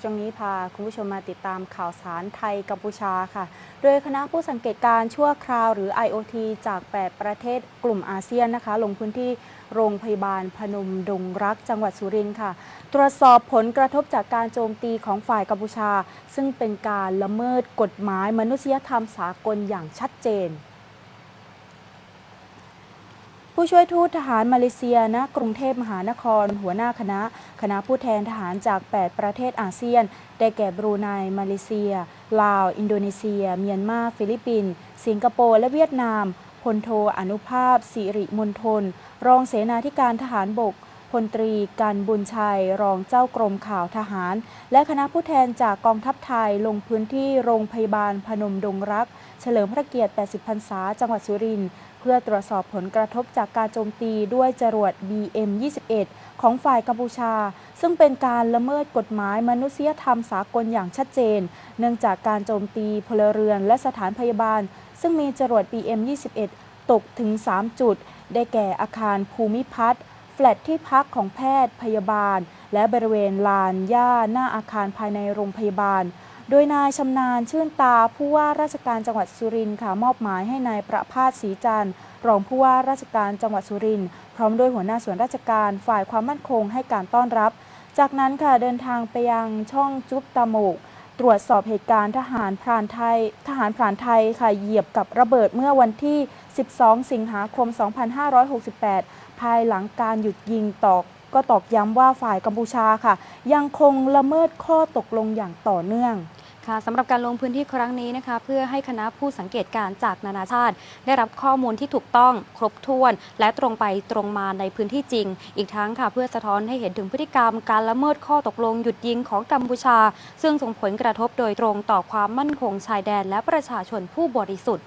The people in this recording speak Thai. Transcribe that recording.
ช่วงนี้พาคุณผู้ชมมาติดตามข่าวสารไทยกัมพูชาค่ะ โดยคณะผู้สังเกตการ์ชั่วคราวหรือ IOT จาก 8 ประเทศกลุ่มอาเซียนนะคะ ลงพื้นที่โรงพยาบาลพนมดงรักจังหวัดสุรินทร์ค่ะ ตรวจสอบผลกระทบจากการโจมตีของฝ่ายกัมพูชา ซึ่งเป็นการละเมิดกฎหมายมนุษยธรรมสากลอย่างชัดเจน ผู้ช่วยทูตทหารมาเลเซียณกรุงเทพมหานคร หัวหน้าคณะ คณะผู้แทนทหารจาก 8 ประเทศอาเซียน ได้แก่บรูไนมาเลเซีย ลาว อินโดนีเซีย เมียนมา ฟิลิปปินส์สิงคโปร์และเวียดนามพลโทอนุภาพ สิริมณฑลรองเสนาธิการทหารบก ลตรีกันบุญชัย รองเจ้ากรมข่าวทหาร และคณะผู้แทนจากกองทัพไทยลงพื้นที่โรงพยาบาลพนมดงรัก เฉลิมพระเกียรติ 80 พรรษา จังหวัดสุรินทร์เพื่อตรวจสอบผลกระทบจากการโจมตีด้วยจรวด BM-21 ของฝ่ายกัมพูชา ซึ่งเป็นการละเมิดกฎหมายมนุษยธรรมสากลอย่างชัดเจน เนื่องจากการโจมตีพลเรือนและสถานพยาบาล ซึ่งมีจรวด BM-21 ตกถึง 3 จุด ได้แก่อาคารภูมิพัฒน์ แฟลตที่พักของแพทย์พยาบาล และบริเวณลานหญ้าหน้าอาคารภายในโรงพยาบาล โดยนายชำนาญชื่นตาผู้ว่าราชการจังหวัดสุรินทร์ค่ะมอบหมายให้นายประภาสศรีจันทร์รองผู้ว่าราชการจังหวัดสุรินทร์พร้อมด้วยหัวหน้าส่วนราชการฝ่ายความมั่นคงให้การต้อนรับ จากนั้นค่ะเดินทางไปยังช่องจุ๊บตาโมก ตรวจสอบเหตุการณ์ทหารพรานไทย ทหารพรานไทยค่ะเหยียบกับระเบิดเมื่อวันที่ 12 สิงหาคม 2568 ภายหลังการหยุดยิงตอกก็ตอกย้ำว่าฝ่ายกัมพูชาค่ะ ยังคงละเมิดข้อตกลงอย่างต่อเนื่อง ค่ะสำหรับการลงพื้นที่ครั้งนี้นะคะ เพื่อให้คณะผู้สังเกตการณ์จากนานาชาติ ได้รับข้อมูลที่ถูกต้องครบถ้วน และตรงไปตรงมาในพื้นที่จริง อีกทั้งค่ะเพื่อสะท้อนให้เห็นถึงพฤติกรรมการละเมิดข้อตกลงหยุดยิงของกัมพูชา ซึ่งส่งผลกระทบโดยตรงต่อความมั่นคงชายแดนและประชาชนผู้บริสุทธิ์